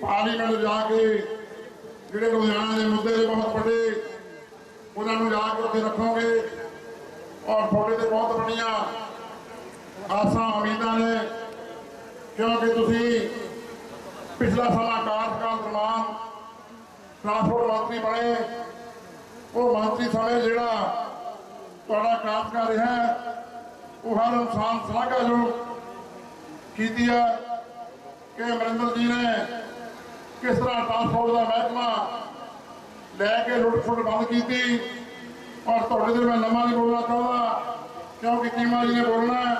Parliament ਜਾ ਕੇ ਜਿਹੜੇ ਲੁਧਿਆਣਾ ਦੇ ਮੁੱਦੇ ਨੇ ਬਹੁਤ ਵੱਡੇ, ਉਹਨਾਂ ਨੂੰ ਜਾ ਕੇ ਉੱਥੇ ਰੱਖੋਗੇ। ਔਰ ਤੁਹਾਡੇ ਤੇ ਬਹੁਤ ਵੱਡੀਆਂ ਆਸਾਂ ਉਮੀਦਾਂ ਨੇ, ਕਿਉਂਕਿ ਤੁਸੀਂ ਪਿਛਲਾ ਸਮਾਂ ਕਾਰਜਕਾਲ ਦੌਰਾਨ ਟਰਾਂਸਪੋਰਟ ਮੰਤਰੀ ਬਣੇ। ਉਹ ਮੰਤਰੀ ਸਮੇਂ ਜਿਹੜਾ ਤੁਹਾਡਾ ਕਾਰਜਕਾਲ ਰਿਹਾ ਹੈ, ਉਹ ਹਰ ਇਨਸਾਨ ਸ਼ਲਾਘਾਯੋਗ ਕੀਤੀ ਹੈ ਕਿ ਅਮਰਿੰਦਰ ਜੀ ਨੇ ਕਿਸ ਤਰ੍ਹਾਂ ਟਰਾਂਸਪੋਰਟ ਦਾ ਮਹਿਕਮਾ ਲੈ ਕੇ ਲੁੱਟ ਫੁੱਟ ਬੰਦ ਕੀਤੀ। ਔਰ ਤੁਹਾਡੇ ਤੇ ਮੈਂ ਲੰਮਾ ਨਹੀਂ ਬੋਲਣਾ ਚਾਹੁੰਦਾ ਕਿਉਂਕਿ ਚੀਮਾ ਜੀ ਨੇ ਬੋਲਣਾ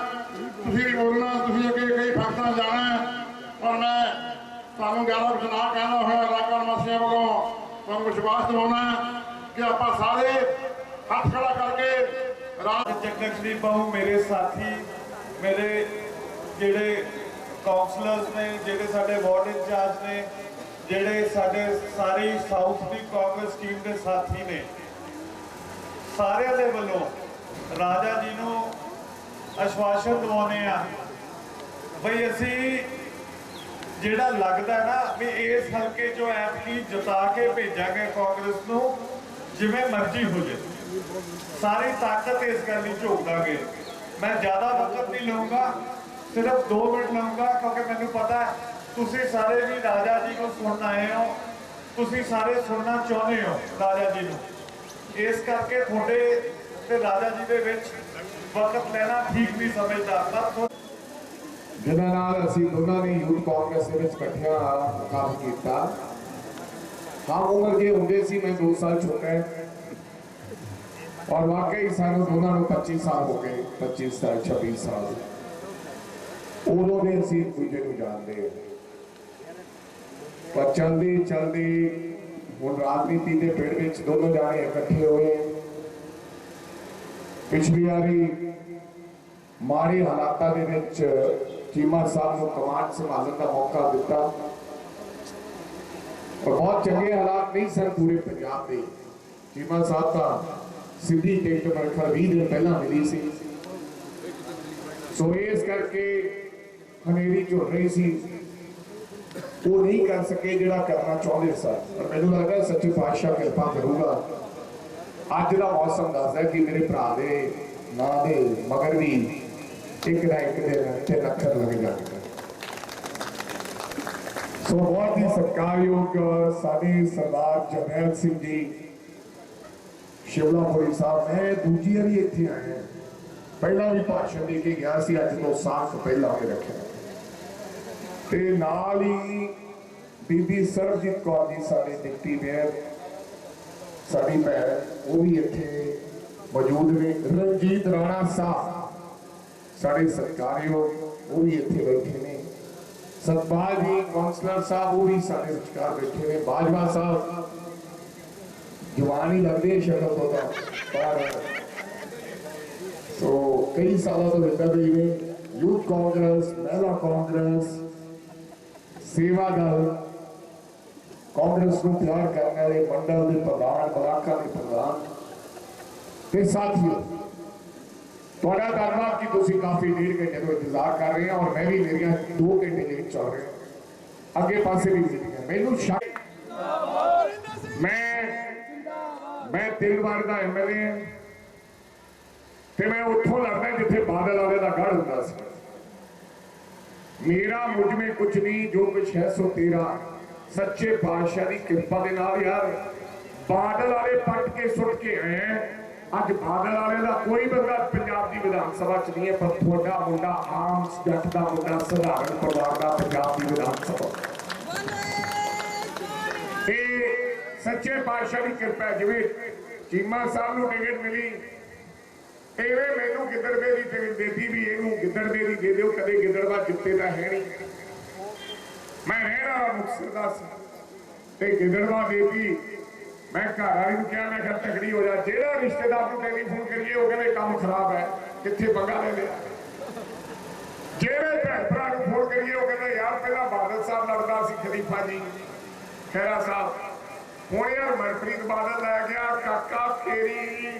ਤੁਸੀਂ ਵੀ ਬੋਲਣਾ ਤੁਸੀਂ ਅੱਗੇ ਕਈ ਫੈਕਟਰਾਂ ਜਾਣਾ ਹੈ। ਪਰ ਮੈਂ ਤੁਹਾਨੂੰ 11 ਕੁਝ ਨਾ ਕਹਿਣਾ ਹੋਇਆ ਰਾਕਾਂ ਵਾਸੀਆਂ ਵੱਲੋਂ ਤੁਹਾਨੂੰ ਵਿਸ਼ਵਾਸ ਦਿਵਾਉਣਾ ਕਿ ਆਪਾਂ ਸਾਰੇ ਹੱਥ ਖੜਾ ਕਰਕੇ ਰਾਜ ਜਗਤ ਦੀ ਬਾਹੂ ਮੇਰੇ ਸਾਥੀ, ਮੇਰੇ ਜਿਹੜੇ ਕਾਉਂਸਲਰਸ ਨੇ, ਜਿਹੜੇ ਸਾਡੇ ਵਾਰਡ ਇੰਚਾਰਜ ਨੇ, ਜਿਹੜੇ ਸਾਡੇ ਸਾਰੀ ਸਾਊਥ ਦੀ ਕਾਂਗਰਸ ਟੀਮ ਦੇ ਸਾਥੀ ਨੇ, ਸਾਰਿਆਂ ਦੇ ਵੱਲੋਂ ਰਾਜਾ ਜੀ ਨੂੰ ਅਸ਼ਵਾਸਨ ਦਿਵਾਉਂਦੇ ਆ ਬਈ ਅਸੀਂ ਜਿਹੜਾ ਲੱਗਦਾ ਨਾ ਵੀ ਇਸ ਹਲਕੇ ਚੋਂ ਐਤਕੀ ਜਿਤਾ ਕੇ ਭੇਜਾਂਗੇ ਕਾਂਗਰਸ ਨੂੰ, ਜਿਵੇਂ ਮਰਜ਼ੀ ਹੋ ਜਾਵੇ ਸਾਰੀ ਤਾਕਤ ਇਸ ਗੱਲ ਲਈ ਝੋਕ ਮੈਂ ਜ਼ਿਆਦਾ ਵਕਤ ਨਹੀਂ ਲਵਾਂਗਾ ਸਿਰਫ 2 ਮਿੰਟ ਲਵਾਂਗਾ ਕਿਉਂਕਿ ਮੈਨੂੰ ਪਤਾ ਤੁਸੀਂ ਸਾਰੇ ਵੀ ਰਾਜਾ ਜੀ ਨੂੰ ਸੁਣਨ ਆਏ ਹੋ, ਤੁਸੀਂ ਸਾਰੇ ਸੁਣਨਾ ਚਾਹੁੰਦੇ ਹੋ ਰਾਜਾ ਜੀ ਨੂੰ। ਇਸ ਕਰਕੇ ਤੁਹਾਡੇ ਤੇ ਰਾਜਾ ਜੀ ਦੇ ਵਿੱਚ ਵਕਤ ਲੈਣਾ ਠੀਕ ਨਹੀਂ ਸਮਝਦਾ। ਪਰ ਤੁਹਾ- ਨਾਲ ਅਸੀਂ ਦੋਨਾਂ ਨੇ ਯੂਥ ਕਾਂਗਰਸ ਦੇ ਵਿੱਚ ਇਕੱਠਿਆਂ ਕੰਮ ਕੀਤਾ। ਹਮ ਉਮਰ ਦੇ ਹੁੰਦੇ ਸੀ, ਮੈਂ 2 ਸਾਲ ਛੋਟਾ ਔਰ ਵਾਕਈ ਸਾਨੂੰ ਦੋਨਾਂ ਨੂੰ 25 ਸਾਲ ਹੋ ਗਏ 25 ਸਾਲ 26 ਸਾਲ। ਉਦੋਂ ਵੀ ਅਸੀਂ ਇੱਕ ਦੂਜੇ ਨੂੰ ਜਾਣਦੇ ਪਰ ਚਲਦੀ ਚਲਦੀ ਹੁਣ ਰਾਜਨੀਤੀ ਦੇ ਪਿੜ ਵਿੱਚ ਦੋਨੋਂ ਜਾਣੇ ਇਕੱਠੇ ਹੋਏ ਪਿਛਲੀ ਵਾਰੀ ਮਾੜੇ ਹਾਲਾਤਾਂ ਦੇ ਵਿੱਚ ਚੀਮਾ ਸਾਹਿਬ ਨੂੰ ਕਮਾਂਡ ਸੰਭਾਲਣ ਦਾ ਮੌਕਾ ਦਿੱਤਾ। ਔਰ ਬਹੁਤ ਚੰਗੇ ਹਾਲਾਤ ਨਹੀਂ ਸਨ ਪੂਰੇ ਪੰਜਾਬ ਦੇ। ਚੀਮਾ ਸਾਹਿਬ ਤਾਂ ਸਿੱਧੀ ਟਿਕਟ ਮੇਰੇ 20 ਦਿਨ ਪਹਿਲਾਂ ਮਿਲੀ ਸੀ। ਸੋ ਇਸ ਕਰਕੇ ਹਨੇਰੀ ਝੁੱਲ ਰਹੀ ਸੀ। ਉਹ ਨਹੀਂ ਕਰ ਸਕੇ ਜਿਹੜਾ ਕਰਨਾ ਚਾਹੁੰਦੇ ਸਨ। ਪਰ ਮੈਨੂੰ ਲੱਗਦਾ ਸੱਚੇ ਪਾਤਸ਼ਾਹ ਕਿਰਪਾ ਕਰੂਗਾ। ਅੱਜ ਦਾ ਮੌਸਮ ਦੱਸਦਾ ਕਿ ਮੇਰੇ ਭਰਾ ਦੇ ਨਾਂ ਦੇ ਮਗਰ ਵੀ ਇੱਕ ਨਾ ਇੱਕ ਦਿਨ ਤੇ ਅੱਖਰ ਲੱਗ ਜਾਣਗੇ ਸੋ ਬਹੁਤ ਹੀ ਸਤਿਕਾਰਯੋਗ ਸਾਡੇ ਸਰਦਾਰ ਜਰਨੈਲ ਸਿੰਘ ਜੀ ਸ਼ਿਵਲਾਪੁਰੀ ਸਾਹਿਬ ਮੈਂ ਦੂਜੀ ਵਾਰੀ ਇੱਥੇ ਆਇਆ ਪਹਿਲਾਂ ਵੀ ਭਾਸ਼ਣ ਦੇ ਕੇ ਗਿਆ ਸੀ, ਅੱਜ ਤੋਂ ਸਾਲ ਪਹਿਲਾਂ ਕੇ ਰੱਖਿਆ। ਤੇ ਨਾਲ ਹੀ ਬੀਬੀ ਸਰਬਜੀਤ ਕੌਰ ਜੀ ਸਾਡੇ ਡਿਪਟੀ ਮੇਅਰ, ਸਾਡੀ ਭੈਣ, ਉਹ ਵੀ ਇੱਥੇ ਮੌਜੂਦ ਨੇ। ਰਣਜੀਤ ਰਾਣਾ ਸਾਹਿਬ ਸਾਡੇ ਸਤਿਕਾਰਯੋਗ, ਉਹ ਵੀ ਇੱਥੇ ਬੈਠੇ ਨੇ। ਸਤਪਾਲ ਜੀ ਕਾਉਂਸਲਰ ਸਾਹਿਬ, ਉਹ ਵੀ ਸਾਡੇ ਵਿਚਕਾਰ ਬੈਠੇ ਨੇ। ਬਾਜਵਾ ਸਾਹਿਬ ਜਵਾਨੀ ਲੱਗਦੇ ਸ਼ਕਲ ਤੋਂ ਤਾਂ ਪਰ ਸੋ ਕਈ ਸਾਲਾਂ ਤੋਂ ਇੱਦਾਂ ਦੇ ਨੇ ਯੂਥ ਕਾਂਗਰਸ ਮਹਿਲਾ ਕਾਂਗਰਸ ਸੇਵਾ ਦਲ ਕਾਂਗਰਸ ਨੂੰ ਪਿਆਰ ਕਰਨ ਵਾਲੇ ਮੰਡਲ ਦੇ ਪ੍ਰਧਾਨ ਬਲਾਕਾਂ ਦੇ ਪ੍ਰਧਾਨ ਤੇ ਸਾਥੀਓ ਤੁਹਾਡਾ ਧੰਨਵਾਦ ਕਿ ਤੁਸੀਂ ਕਾਫੀ ਦੇਰ ਘੰਟੇ ਤੋਂ ਇੰਤਜ਼ਾਰ ਕਰ ਰਹੇ ਹੋ ਔਰ ਮੈਂ ਵੀ ਮੇਰੀਆਂ 2 ਘੰਟੇ ਲੇਟ ਚੱਲ ਰਿਹਾ ਅੱਗੇ ਪਾਸੇ ਵੀ ਮੀਟਿੰਗ ਮੈਨੂੰ ਸ਼ੱਕ ਵਾਰ ਦਾ ਐਮਐਲਏ ਹਾਂ ਤੇ ਮੈਂ ਉੱਥੋਂ ਲੜਦਾ ਜਿੱਥੇ ਬਾਦਲ ਵਾਲੇ ਦਾ ਗੜ ਹੁੰਦਾ ਸੀ ਮੇਰਾ ਮੁਝ ਮੇ ਕੁਝ ਨਹੀਂ ਜੋ ਕੁਛ ਹੈ ਸੋ ਤੇਰਾ ਸੱਚੇ ਬਾਦਸ਼ਾਹ ਦੀ ਕਿਰਪਾ ਦੇ ਨਾਲ ਯਾਰ ਬਾਦਲ ਵਾਲੇ ਪੱਟ ਕੇ ਸੁੱਟ ਕੇ ਆਏ। ਅੱਜ ਬਾਦਲ ਵਾਲੇ ਦਾ ਕੋਈ ਬੰਦਾ ਪੰਜਾਬ ਦੀ ਵਿਧਾਨ ਸਭਾ ਚ ਨਹੀਂ ਹੈ ਪਰ ਤੁਹਾਡਾ ਮੁੰਡਾ ਆਮ ਜੱਟ ਦਾ ਮੁੰਡਾ ਸਧਾਰਨ ਪਰਿਵਾਰ ਦਾ ਪੰਜਾਬ ਦੀ ਵਿਧਾਨ ਸਭਾ ਇਹ ਸੱਚੇ ਪਾਤਸ਼ਾਹ ਦੀ ਕਿਰਪਾ। ਜਿਵੇਂ ਚੀਮਾ ਸਾਹਿਬ ਨੂੰ ਟਿਕਟ ਮਿਲੀ। ਐਵੇਂ ਮੈਨੂੰ ਗਿੱਦੜਵੇ ਦੀ ਟਿਕਟ ਦੇਤੀ ਵੀ ਇਹਨੂੰ ਗਿੱਦੜਵੇ ਦੀ ਦੇ ਦਿਓ, ਕਦੇ ਗਿੱਦੜਵਾ ਜਿੱਤੇ ਤਾਂ ਹੈ ਨਹੀਂ। ਮੈਂ ਰਹਿਣਾ ਮੁਕਤਸਰ ਦਾ ਸੀ ਤੇ ਗਿੱਦੜਵਾ ਦੇਤੀ। ਮੈਂ ਘਰ ਵਾਲੀ ਨੂੰ ਕਿਹਾ, ਮੈਂ ਕਿਹਾ, ਤਕੜੀ ਹੋ ਜਾ, ਜਿਹੜਾ ਰਿਸ਼ਤੇਦਾਰ ਨੂੰ ਟੈਲੀਫੋਨ ਕਰੀਏ, ਉਹ ਕਹਿੰਦੇ, ਕੰਮ ਖਰਾਬ ਹੈ, ਕਿੱਥੇ ਪੰਗਾ ਲੈ ਲਿਆ। ਜਿਹੜੇ ਭੈਣ ਭਰਾ ਨੂੰ ਫੋਨ ਕਰੀਏ, ਉਹ ਕਹਿੰਦੇ, ਯਾਰ, ਪਹਿਲਾਂ ਬਾਦਲ ਸਾਹਿਬ ਲੜਦਾ ਸੀ, ਖਲੀਫਾ ਜੀ ਖੈਰਾ ਸਾਹਿਬ। ਹੁਣ ਯਾਰ ਮਨਪ੍ਰੀਤ ਬਾਦਲ ਲੈ ਗਿਆ, ਕਾਕਾ ਤੇਰੀ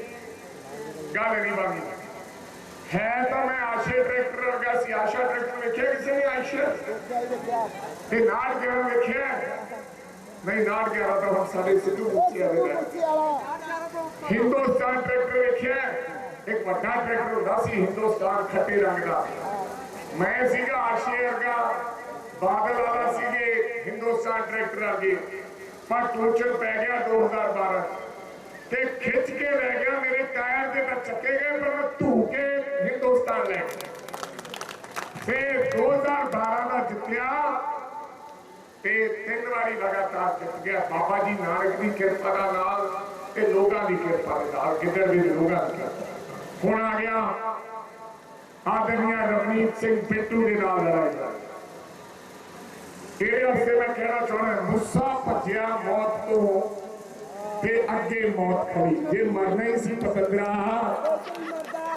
ਗੱਲ ਨਹੀਂ ਬਾਗੀ ਹੈ ਤਾਂ ਮੈਂ ਆਸ਼ੇ ਟਰੈਕਟਰ ਵਰਗਾ ਸੀ, ਆਸ਼ਾ ਟਰੈਕਟਰ ਵੇਖਿਆ ਕਿਸੇ ਨੇ? ਆਸ਼ਾ? ਤੇ ਨਾੜ ਗਿਆ ਵੇਖਿਆ ਨਹੀਂ ਨਾੜ ਗਿਆ ਤਾਂ ਹੁਣ ਸਾਡੇ ਸਿੱਧੂ ਮੂਸੇ ਵਾਲੇ ਹਿੰਦੁਸਤਾਨ ਟਰੈਕਟਰ ਵੇਖਿਆ ਇੱਕ ਵੱਡਾ ਟਰੈਕਟਰ ਹੁੰਦਾ ਸੀ, ਹਿੰਦੁਸਤਾਨ ਖੱਟੇ ਰੰਗ ਦਾ। ਮੈਂ ਸੀਗਾ ਆਸ਼ੇ ਵਰਗਾ, ਬਾਦਲ ਵਾਲਾ ਸੀਗੇ, ਹਿੰਦੁਸਤਾਨ ਟਰੈਕਟਰ ਵਰਗੇ। ਪਰ ਟੋਚਰ ਪੈ ਗਿਆ 2012 ਤੇ ਖਿੱਚ ਕੇ ਲੈ ਗਿਆ ਮੇਰੇ ਟਾਇਰ ਦੇ ਤਾਂ ਚੱਕੇ ਗਏ, ਪਰ ਮੈਂ ਧੂ ਕੇ ਹਿੰਦੁਸਤਾਨ ਲੈ ਗਿਆ। ਫਿਰ 2012 ਦਾ ਜਿੱਤਿਆ ਤੇ ਤਿੰਨ ਵਾਰੀ ਲਗਾਤਾਰ ਜਿੱਤ ਗਿਆ। ਬਾਬਾ ਜੀ ਨਾਨਕ ਦੀ ਕਿਰਪਾ ਦਾ ਨਾਲ ਤੇ ਲੋਕਾਂ ਦੀ ਕਿਰਪਾ ਦੇ ਨਾਲ ਕਿੱਧਰ ਵੀ ਲੋਕਾਂ ਦੀ ਕਿਰਪਾ ਹੁਣ ਆ ਗਿਆ ਆਦਰਨੀਆ ਰਵਨੀਤ ਸਿੰਘ ਬਿੱਟੂ ਦੇ ਨਾਲ ਲੜਾਈ ਦਾ ਵਾਸਤੇ ਮੈਂ ਕਹਿਣਾ ਚਾਹੁੰਦਾ ਮੁੱਸਾ ਭੱਜਿਆ ਮੌਤ ਤੋਂ ਤੇ ਅੱਗੇ ਮੌਤ ਖੜੀ ਜੇ ਮਰਨਾ ਹੀ ਸੀ ਪਤੰਦਰਾ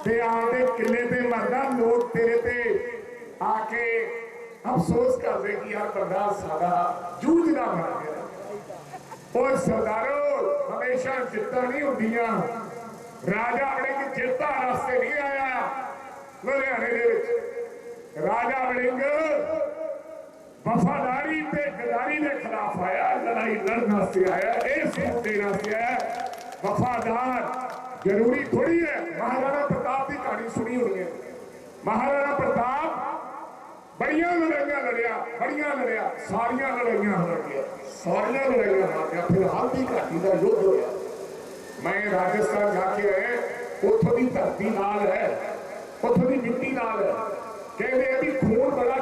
ਤੇ ਆਪਦੇ ਕਿੱਲੇ ਤੇ ਮਰਦਾ ਲੋਕ ਤੇਰੇ ਤੇ ਆ ਕੇ ਅਫਸੋਸ ਕਰਦੇ ਕਿ ਯਾਰ ਬੰਦਾ ਸਾਡਾ ਜੂਝਦਾ ਮਰ ਗਿਆ। ਉਹ ਸਰਦਾਰੋ, ਹਮੇਸ਼ਾ ਜਿੱਤਾਂ ਨਹੀਂ ਹੁੰਦੀਆਂ। ਰਾਜਾ ਵੜਿੰਗ ਜਿੱਤਾਂ ਰਸਤੇ ਨਹੀਂ ਆਇਆ। ਲੁਧਿਆਣੇ ਦੇ ਵਿੱਚ। ਰਾਜਾ ਵੜਿੰਗ ਵਫਾਦਾਰੀ ਤੇ ਗਦਾਰੀ ਦੇ ਖਿਲਾਫ ਆਇਆ ਲੜਾਈ ਲੜਨ ਵਾਸਤੇ ਆਇਆ ਇਹ ਸਿੱਖ ਦੇਣ ਵਾਸਤੇ ਆਇਆ ਵਫਾਦਾਰ ਜ਼ਰੂਰੀ ਥੋੜੀ ਹੈ ਮਹਾਰਾਣਾ ਪ੍ਰਤਾਪ ਦੀ ਕਹਾਣੀ ਸੁਣੀ ਹੋਣੀ ਹੈ ਮਹਾਰਾਣਾ ਪ੍ਰਤਾਪ ਬੜੀਆਂ ਲੜਾਈਆਂ ਲੜਿਆ ਬੜੀਆਂ ਲੜਿਆ ਸਾਰੀਆਂ ਲੜਾਈਆਂ ਹਾਰ ਗਿਆ ਸਾਰੀਆਂ ਲੜਾਈਆਂ ਹਾਰ ਗਿਆ ਫਿਰ ਹਲਦੀ ਘਾਟੀ ਦਾ ਯੁੱਧ ਹੋਇਆ ਮੈਂ ਰਾਜਸਥਾਨ ਜਾ ਕੇ ਆਇਆ ਉੱਥੋਂ ਦੀ ਧਰਤੀ ਨਾਲ ਹੈ ਉੱਥੋਂ ਦੀ ਮਿੱਟੀ ਨਾਲ ਹੈ ਕਹਿੰਦੇ ਆ ਵੀ ਖੂਨ ਬੜਾ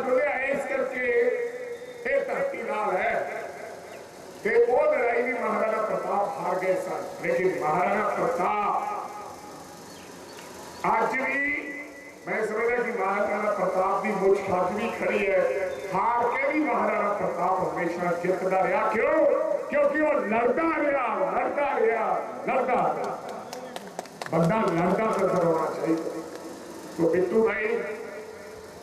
धरती ਨਾਲ ਹੈ ਤੇ ਉਹ ਲੜਾਈ ਵੀ ਮਹਾਰਾਣਾ ਪ੍ਰਤਾਪ ਹਾਰ ਗਏ ਸਨ ਲੇਕਿਨ ਮਹਾਰਾਣਾ ਪ੍ਰਤਾਪ ਅੱਜ ਵੀ मैं समझा कि महाराणा प्रताप की मुझ हक भी खड़ी है। हार के भी महाराणा प्रताप हमेशा जितता रहा। क्यों? क्योंकि वो लड़ता रहा लड़ता रहा लड़ता रहा बंदा लड़ता नज़र होना चाहिए। तो बिट्टू भाई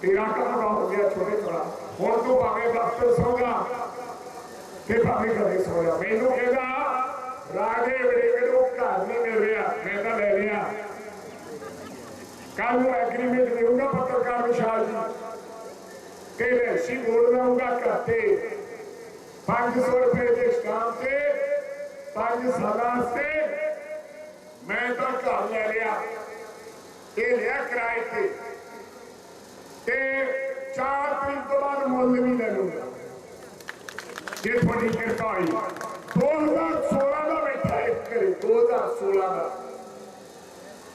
13 ਟਨ ਹੋ ਗਿਆ ਛੋਟੇ ਥੋੜਾ ਹੁਣ ਤੂੰ ਭਾਵੇਂ ਦਫ਼ਤਰ ਸੌਂਗਾ ਤੇ ਭਾਵੇਂ ਘਰੇ ਸੌਂਗਾ ਮੈਨੂੰ ਕਹਿੰਦਾ ਰਾਜੇ ਵੇਲੇ ਮੈਨੂੰ ਘਰ ਨਹੀਂ ਮਿਲ ਰਿਹਾ ਮੈਂ ਤਾਂ ਲੈ ਲਿਆ ਕੱਲ ਨੂੰ ਐਗਰੀਮੈਂਟ ਦੇਊਗਾ ਪੱਤਰਕਾਰ ਵਿਸ਼ਾਲ ਜੀ ਕਹਿੰਦੇ ਸੀ ਬੋਲ ਲਾਉਂਗਾ ਕਰਤੇ 500 ਰੁਪਏ ਦੇ ਸਟਾਮ ਤੇ 5 ਸਾਲਾਂ ਤੇ ਮੈਂ ਤਾਂ ਘਰ ਲੈ ਲਿਆ ਇਹ ਲਿਆ ਕਿਰਾਏ ਤੇ ਤਰੀਕ ਤੋਂ ਬਾਅਦ ਮੁੱਲ ਵੀ ਲੈ ਲੂੰਗਾ ਜੇ ਤੁਹਾਡੀ ਕਿਰਪਾ ਹੋਈ 2016 ਦਾ ਬੈਠਾ ਇੱਕ ਘਰੇ 2016 ਦਾ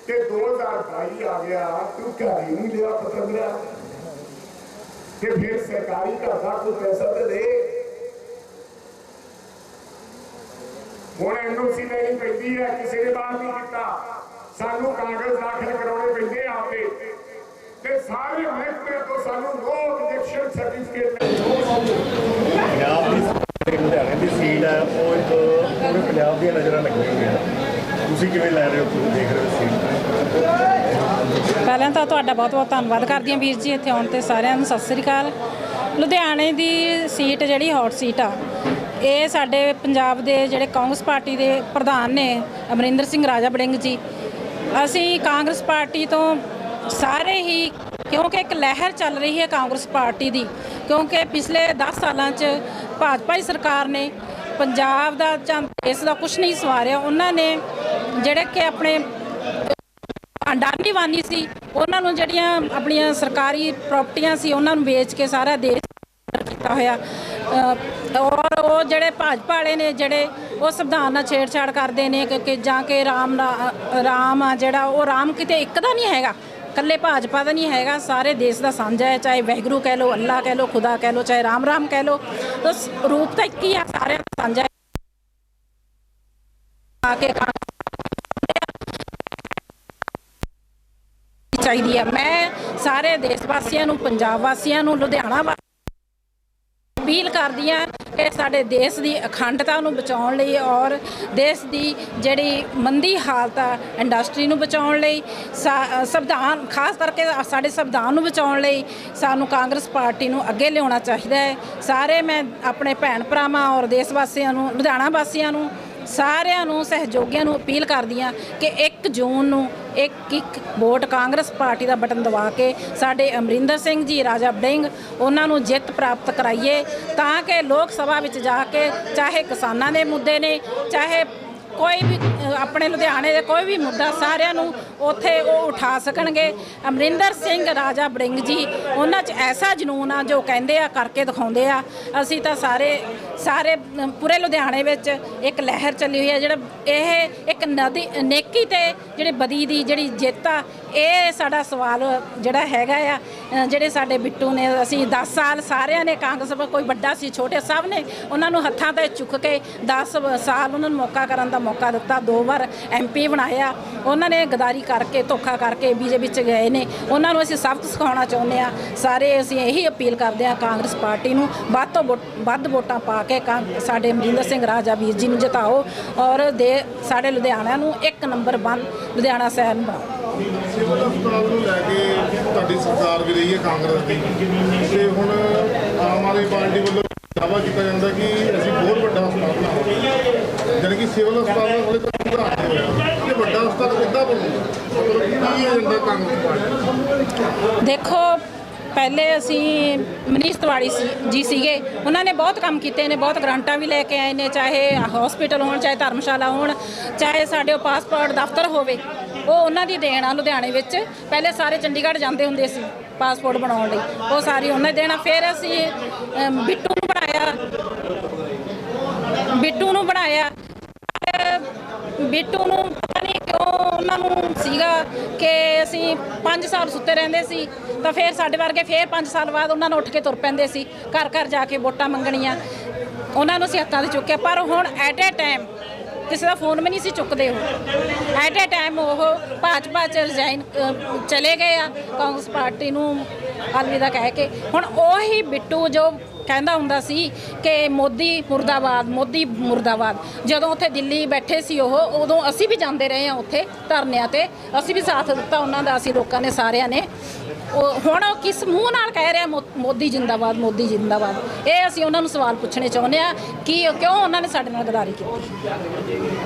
ਤੇ 2022 ਆ ਗਿਆ ਤੂੰ ਘਰ ਹੀ ਨਹੀਂ ਲਿਆ ਪਤੰਦਰਾ ਤੇ ਫਿਰ ਸਰਕਾਰੀ ਘਰ ਦਾ ਕੋਈ ਪੈਸਾ ਤੇ ਦੇ ਹੁਣ ਐਨਓਸੀ ਲੈਣੀ ਪੈਂਦੀ ਹੈ ਕਿਸੇ ਨੇ ਬਾਹਰ ਨਹੀਂ ਕੀਤਾ ਸਾਨੂੰ ਕਾਗਜ਼ ਦਾਖਲ ਕਰਾਉਣੇ ਪੈਂਦੇ ਆ ਆਪੇ ਤੇ ਸਾਰੇ ਮਹਿਕਮੇ ਤੋਂ ਸਾਨੂੰ ਨੋ ਆਬਜੈਕਸ਼ਨ ਸਰਟੀਫਿਕੇਟ ਪੰਜਾਬ ਦੀ ਜਿਹੜੀ ਲੁਧਿਆਣੇ ਦੀ ਸੀਟ ਹੈ ਉਹ ਇੱਕ ਪੂਰੇ ਪੰਜਾਬ ਦੀਆਂ ਨਜ਼ਰਾਂ ਲੱਗੀਆਂ ਹੋਈਆਂ। ਤੁਸੀਂ ਕਿਵੇਂ ਲੈ ਰਹੇ ਹੋ ਤੁਸੀਂ ਦੇਖ ਰਹੇ ਹੋ ਸੀਟ ਪਹਿਲਾਂ ਤਾਂ ਤੁਹਾਡਾ ਬਹੁਤ-ਬਹੁਤ ਧੰਨਵਾਦ ਕਰਦੀ ਹਾਂ ਵੀਰ ਜੀ ਇੱਥੇ ਆਉਣ ਤੇ ਸਾਰਿਆਂ ਨੂੰ ਸਤਿ ਸ੍ਰੀ ਅਕਾਲ। ਲੁਧਿਆਣੇ ਦੀ ਸੀਟ ਜਿਹੜੀ ਹੌਟ ਸੀਟ ਆ ਇਹ ਸਾਡੇ ਪੰਜਾਬ ਦੇ ਜਿਹੜੇ ਕਾਂਗਰਸ ਪਾਰਟੀ ਦੇ ਪ੍ਰਧਾਨ ਨੇ ਅਮਰਿੰਦਰ ਸਿੰਘ ਰਾਜਾ ਬੜਿੰਗ ਜੀ। ਅਸੀਂ ਕਾਂਗਰਸ ਪਾਰਟੀ ਤੋਂ ਸਾਰੇ ਹੀ, ਕਿਉਂਕਿ ਇੱਕ ਲਹਿਰ ਚੱਲ ਰਹੀ ਹੈ ਕਾਂਗਰਸ ਪਾਰਟੀ ਦੀ, ਕਿਉਂਕਿ ਪਿਛਲੇ 10 ਸਾਲਾਂ 'ਚ ਭਾਜਪਾ ਦੀ ਸਰਕਾਰ ਨੇ ਪੰਜਾਬ ਦਾ ਜਾਂ ਦੇਸ਼ ਦਾ ਕੁਝ ਨਹੀਂ ਸਵਾਰਿਆ। ਉਹਨਾਂ ਨੇ ਜਿਹੜੇ ਕਿ ਆਪਣੇ ਅੰਡਾਨੀ ਵਾਨੀ ਸੀ, ਉਹਨਾਂ ਨੂੰ ਜਿਹੜੀਆਂ ਆਪਣੀਆਂ ਸਰਕਾਰੀ ਪ੍ਰਾਪਰਟੀਆਂ ਸੀ, ਉਹਨਾਂ ਨੂੰ ਵੇਚ ਕੇ ਸਾਰਾ ਦੇਸ਼ ਕੀਤਾ ਹੋਇਆ। ਔਰ ਉਹ ਜਿਹੜੇ ਭਾਜਪਾ ਵਾਲੇ ਨੇ, ਜਿਹੜੇ ਉਹ ਸੰਵਿਧਾਨ ਨਾਲ ਛੇੜਛਾੜ ਕਰਦੇ ਨੇ ਕਿ- ਜਾਂ ਕਿ ਰਾਮ ਰਾਮ ਆ ਜਿਹੜਾ, ਉਹ ਰਾਮ ਕਿਤੇ ਇੱਕ ਦਾ ਨਹੀਂ ਹੈਗਾ। ਕੱਲੇ ਭਾਜਪਾ ਦਾ ਨਹੀਂ ਹੈਗਾ, ਸਾਰੇ ਦੇਸ਼ ਦਾ ਸਾਂਝਾ ਹੈ, ਚਾਹੇ ਵਾਹਿਗੁਰੂ ਕਹਿ ਲਓ, ਅੱਲਾ ਕਹਿ ਲਓ, ਖੁਦਾ ਕਹਿ ਲਓ, ਚਾਹੇ ਰਾਮ ਰਾਮ ਕਹਿ ਲਓ ਤਾਂ ਰੂਪ ਤਾਂ ਇੱਕ ਹੀ ਆ, ਸਾਰਿਆਂ ਦਾ ਸਾਂਝਾ ਆ ਕੇ ਚਾਹੀਦੀ ਹੈ ਮੈਂ ਸਾਰੇ ਦੇਸ਼ ਵਾਸੀਆਂ ਨੂੰ, ਪੰਜਾਬ ਵਾਸੀਆਂ ਨੂੰ, ਲੁਧਿਆਣਾ ਵਾ- ਅਪੀਲ ਕਰਦੀ ਹਾਂ ਕਿ ਸਾਡੇ ਦੇਸ਼ ਦੀ ਅਖੰਡਤਾ ਨੂੰ ਬਚਾਉਣ ਲਈ ਔਰ ਦੇਸ਼ ਦੀ ਜਿਹੜੀ ਮੰਦੀ ਹਾਲਤ ਆ ਇੰਡਸਟਰੀ ਨੂੰ ਬਚਾਉਣ ਲਈ, ਸਾ- ਸੰਵਿਧਾਨ, ਖਾਸ ਕਰਕੇ ਸਾਡੇ ਸੰਵਿਧਾਨ ਨੂੰ ਬਚਾਉਣ ਲਈ ਸਾਨੂੰ ਕਾਂਗਰਸ ਪਾਰਟੀ ਨੂੰ ਅੱਗੇ ਲਿਆਉਣਾ ਚਾਹੀਦਾ ਹੈ। ਸਾਰੇ ਮੈਂ ਆਪਣੇ ਭੈਣ ਭਰਾਵਾਂ ਔਰ ਦੇਸ਼ ਵਾਸੀਆਂ ਨੂੰ, ਲੁਧਿਆਣਾ ਵਾਸੀਆਂ ਨੂੰ, ਸਾਰਿਆਂ ਨੂੰ, ਸਹਿਯੋਗੀਆਂ ਨੂੰ ਅਪੀਲ ਕਰਦੀ ਹਾਂ ਕਿ ਇੱਕ 1 ਜੂਨ ਨੂੰ ਇੱਕ ਇੱਕ ਵੋਟ ਕਾਂਗਰਸ ਪਾਰਟੀ ਦਾ ਬਟਨ ਦਬਾ ਕੇ ਸਾਡੇ ਅਮਰਿੰਦਰ ਸਿੰਘ ਜੀ, ਰਾਜਾ ਬੜਿੰਗ, ਉਹਨਾਂ ਨੂੰ ਜਿੱਤ ਪ੍ਰਾਪਤ ਕਰਾਈਏ ਤਾਂ ਕਿ ਲੋਕ ਸਭਾ ਵਿੱਚ ਜਾ ਕੇ ਚਾਹੇ ਕਿਸਾਨਾਂ ਦੇ ਮੁੱਦੇ ਨੇ, ਚਾਹੇ ਕੋਈ ਵੀ ਆਪਣੇ ਲੁਧਿਆਣੇ ਦੇ ਕੋਈ ਵੀ ਮੁੱਦਾ ਸਾਰਿਆਂ ਨੂੰ ਉੱਥੇ ਉਹ ਉਠਾ ਸਕਣਗੇ। ਅਮਰਿੰਦਰ ਸਿੰਘ, ਰਾਜਾ ਬੜਿੰਗ ਜੀ, ਉਹਨਾਂ 'ਚ ਐਸਾ ਜਨੂਨ ਆ ਜੋ ਕਹਿੰਦੇ ਆ, ਕਰਕੇ ਦਿਖਾਉਂਦੇ ਆ। ਅਸੀਂ ਤਾਂ ਸਾਰੇ ਸਾਰੇ ਪੂਰੇ ਲੁਧਿਆਣੇ ਵਿੱਚ ਇੱਕ ਲਹਿਰ ਚੱਲੀ ਹੋਈ ਹੈ ਜਿਹੜਾ ਇਹ ਇੱਕ ਨਦੀ, ਨੇਕੀ ਤੇ ਜਿਹੜੀ ਬਦੀ ਦੀ ਜਿਹੜੀ ਜਿੱਤ ਆ, ਇਹ ਸਾਡਾ ਸਵਾਲ ਜਿਹੜਾ ਹੈਗਾ ਆ ਜਿਹੜੇ ਸਾਡੇ ਬਿੱਟੂ ਨੇ, ਅਸੀਂ 10 ਸਾਲ ਸਾਰਿਆਂ ਨੇ ਕਾਂਗਰਸ ਪ- ਕੋਈ ਵੱਡਾ ਸੀ, ਛੋਟੇ ਸਭ ਨੇ, ਉਹਨਾਂ ਨੂੰ ਹੱਥਾਂ ਤੇ ਚੁੱਕ ਕੇ 10 ਸਾਲ ਉਹਨਾਂ ਨੂੰ ਮੌਕਾ ਕਰਨ ਦਾ ਮੌਕਾ ਦਿੱਤਾ, ਦੋ ਵਾਰ ਐਮਪੀ ਬਣਾਇਆ। ਉਹਨਾਂ ਨੇ ਗਦਾਰੀ ਕਰਕੇ, ਧੋਖਾ ਕਰਕੇ ਬੀਜੇਪੀ ਚ ਗਏ ਨੇ। ਉਹਨਾਂ ਨੂੰ ਅਸੀਂ ਸਬਕ ਸਿਖਾਉਣਾ ਚਾਹੁੰਦੇ ਆ ਸਾਰੇ ਅਸੀਂ ਇਹੀ ਅਪੀਲ ਕਰਦੇ ਆ ਕਾਂਗਰਸ ਪਾਰਟੀ ਨੂੰ, ਵੱਧ ਤੋਂ ਵੋ- ਵੱਧ ਵੋਟਾਂ ਪਾ ਕੇ ਕਾਂ- ਸਾਡੇ ਅਮਰਿੰਦਰ ਸਿੰਘ ਰਾਜਾ ਵੀਰ ਜੀ ਨੂੰ ਜਿਤਾਓ ਔਰ ਦੇ ਸਾਡੇ ਲੁਧਿਆਣਾ ਨੂੰ ਇੱਕ ਨੰਬਰ 1 ਲੁਧਿਆਣਾ ਸ਼ਹਿਰ ਬਣਾਓ। ਸਿਵਲ ਹਸਪਤਾਲ ਨੂੰ ਲੈ ਕੇ ਤੁਹਾਡੀ ਸਰਕਾਰ ਵੀ ਰਹੀ ਹੈ ਕਾਂਗਰਸ ਦੀ। ਤੇ ਹੁਣ ਆਮ ਆਦਮੀ ਪਾਰਟੀ ਵੱਲੋਂ ਦਾਅਵਾ ਕੀਤਾ ਜਾਂਦਾ ਕਿ ਅਸੀਂ ਬਹੁਤ ਵੱਡਾ ਹਸਪਤਾਲ ਬਣਾਵਾਂਗੇ। ਜਾਣੀ ਕਿ ਸਿਵਲ ਹਸਪਤਾਲ ਦਾ ਹਲੇ ਤੱਕ ਸੁਧਾਰ ਹੋਇਆ। ਇਹ ਵੱਡਾ ਹਸਪਤਾਲ ਕਿੱਦਾਂ ਬਣੂਗਾ? ਕੀ ਏਜੰਡਾ ਕਾਂਗਰਸ ਪਾਰਟੀ ਦੇਖੋ, ਪਹਿਲੇ ਅਸੀਂ ਮਨੀਸ਼ ਤਿਵਾੜੀ ਜੀ ਸੀਗੇ। ਉਹਨਾਂ ਨੇ ਬਹੁਤ ਕੰਮ ਕੀਤੇ ਨੇ, ਬਹੁਤ ਗ੍ਰਾਂਟਾਂ ਵੀ ਲੈ ਕੇ ਆਏ ਨੇ, ਚਾਹੇ ਹਸਪੀਟਲ ਹੋਣ, ਚਾਹੇ ਧਰਮਸ਼ਾਲਾ ਹੋਣ, ਚਾਹੇ ਸਾਡੇ ਉਹ ਪਾਸਪੋਰਟ ਦਫ਼ਤਰ ਹੋਵੇ, ਉਹ ਉਹਨਾਂ ਦੀ ਦੇਣ ਆ ਲੁਧਿਆਣੇ ਵਿੱਚ। ਪਹਿਲੇ ਸਾਰੇ ਚੰਡੀਗੜ੍ਹ ਜਾਂਦੇ ਹੁੰਦੇ ਸੀ। ਪਾਸਪੋਰਟ ਬਣਾਉਣ ਲਈ। ਉਹ ਸਾਰੀ ਉਹਨੇ ਦੇਣਾ। ਫਿਰ ਅਸੀਂ ਅਮ, ਬਿੱਟੂ ਨੂੰ ਬਣਾਇਆ ਬਿੱਟੂ ਨੂੰ ਬਣਾਇਆ ਬਿੱਟੂ ਨੂੰ ਪਤਾ ਨਹੀਂ ਕਿਉਂ ਉਹਨਾਂ ਨੂੰ ਸੀਗਾ ਕਿ ਅਸੀਂ 5 ਸਾਲ ਸੁੱਤੇ ਰਹਿੰਦੇ ਸੀ। ਤਾਂ ਫਿਰ ਸਾਡੇ ਵਰਗੇ ਫਿਰ 5 ਸਾਲ ਬਾਅਦ ਉਹਨਾਂ ਨੂੰ ਉੱਠ ਕੇ ਤੁਰ ਪੈਂਦੇ ਸੀ। ਘਰ ਘਰ ਜਾ ਕੇ ਵੋਟਾਂ ਮੰਗਣੀਆਂ। ਉਹਨਾਂ ਨੂੰ ਅਸੀਂ ਹੱਥਾਂ 'ਤੇ ਚੁੱਕਿਆ। ਪਰ ਹੁਣ ਐਟ ਏ ਟਾਈਮ ਕਿਸੇ ਦਾ ਫੋਨ ਵੀ ਨਹੀਂ ਸੀ ਚੁੱਕਦੇ ਉਹ। ਐਟ ਏ ਟਾਈਮ ਉਹ ਭਾਜਪਾ ਚ ਰਿਜ਼ਾਈਨ ਚਲੇ ਗਏ ਆ, ਕਾਂਗਰਸ ਪਾਰਟੀ ਨੂੰ ਅਲਵਿਦਾ ਕਹਿ ਕੇ। ਹੁਣ ਉਹੀ ਬਿੱਟੂ ਜੋ ਕਹਿੰਦਾ ਹੁੰਦਾ ਸੀ ਕਿ ਮੋਦੀ ਮੁਰਦਾਬਾਦ ਮੋਦੀ ਮੁਰਦਾਬਾਦ। ਜਦੋਂ ਉੱਥੇ ਦਿੱਲੀ ਬੈਠੇ ਸੀ ਉਹ, ਉਦੋਂ ਅਸੀਂ ਵੀ ਜਾਂਦੇ ਰਹੇ ਹਾਂ ਉੱਥੇ ਧਰਨਿਆਂ ਤੇ। ਅਸੀਂ ਵੀ ਸਾਥ ਦਿੱਤਾ ਉਹਨਾਂ ਦਾ, ਅਸੀਂ ਲੋਕਾਂ ਨੇ ਸਾਰਿਆਂ ਨੇ। ਉਹ ਹੁਣ ਉਹ ਕਿਸ ਮੂੰਹ ਨਾਲ ਕਹਿ ਰਿਹਾ ਮੋ- ਮੋਦੀ ਜਿੰਦਾਬਾਦ ਮੋਦੀ ਜਿੰਦਾਬਾਦ? ਇਹ ਅਸੀਂ ਉਹਨਾਂ ਨੂੰ ਸਵਾਲ ਪੁੱਛਣੇ ਚਾਹੁੰਦੇ ਆ ਕਿ ਕਿਉਂ ਉਹਨਾਂ ਨੇ ਸਾਡੇ ਨਾਲ ਗਦਾਰੀ ਕੀਤੀ?